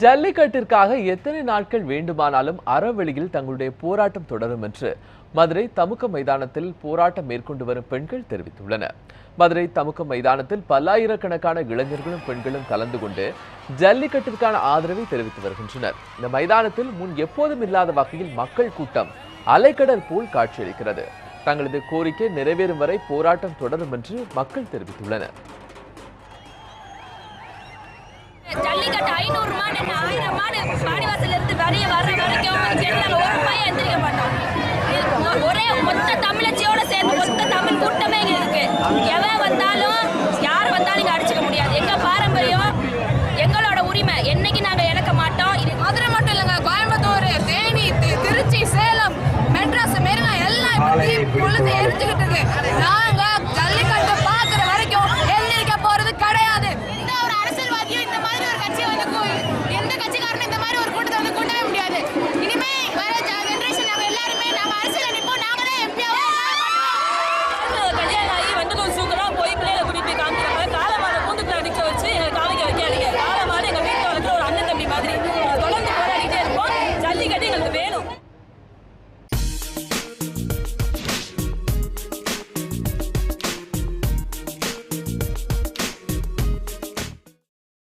ஜல்லிக்கட்டிற்காக எத்தனை நாட்கள் வேண்டுமானாலும் அறவழியில் தங்களுடைய போராட்டம் தொடரும் என்று மதுரை தமுக்க மைதானத்தில் போராட்டம் மேற்கொண்டு வரும் பெண்கள் தெரிவித்துள்ளனர் மதுரை தமுக்க மைதானத்தில் பல்லாயிரக்கணக்கான இளைஞர்களும் பெண்களும் கலந்து கொண்டு ஜல்லிக்கட்டிற்கான ஆதரவை தெரிவித்து வருகின்றனர். இந்த மைதானத்தில் முன் எப்போதும் இல்லாத வகையில் மக்கள் கூட்டம் அலைக்கடல் போல் காட்சியளிக்கிறது. தங்களது கோரிக்கை நிறைவேறும் வரை போராட்டம் தொடரும் என்று மக்கள் தெரிவித்துள்ளனர். எடுத்துக்காட்டு ஐநூறு மாடு ஆயிரம் மாடு பாடிவாசல இருந்து வெளியே வர்ற வரைக்கும் நம்ம ஒரு பையன் எந்திரிக்க மாட்டான் ஒரே மொத்த தமிழச்சியோட சேர்ந்து மொத்த தமிழ் கூட்டமே இங்கே இருக்கு. எவன் வந்தாலும் யார் வந்தாலும் இங்கே அடிச்சுக்க முடியாது. எங்கள் பாரம்பரியம் எங்களோட உரிமை. என்னைக்கு நாங்கள் இழக்க மாட்டோம் இது மதுரை மட்டும் இல்லைங்க கோயம்புத்தூர் தேனி திருச்சி சேலம் மெட்ராஸ் மாரிலாம் எல்லாம் பொழுது எரிஞ்சுக்கிட்டு இருக்கு. хотела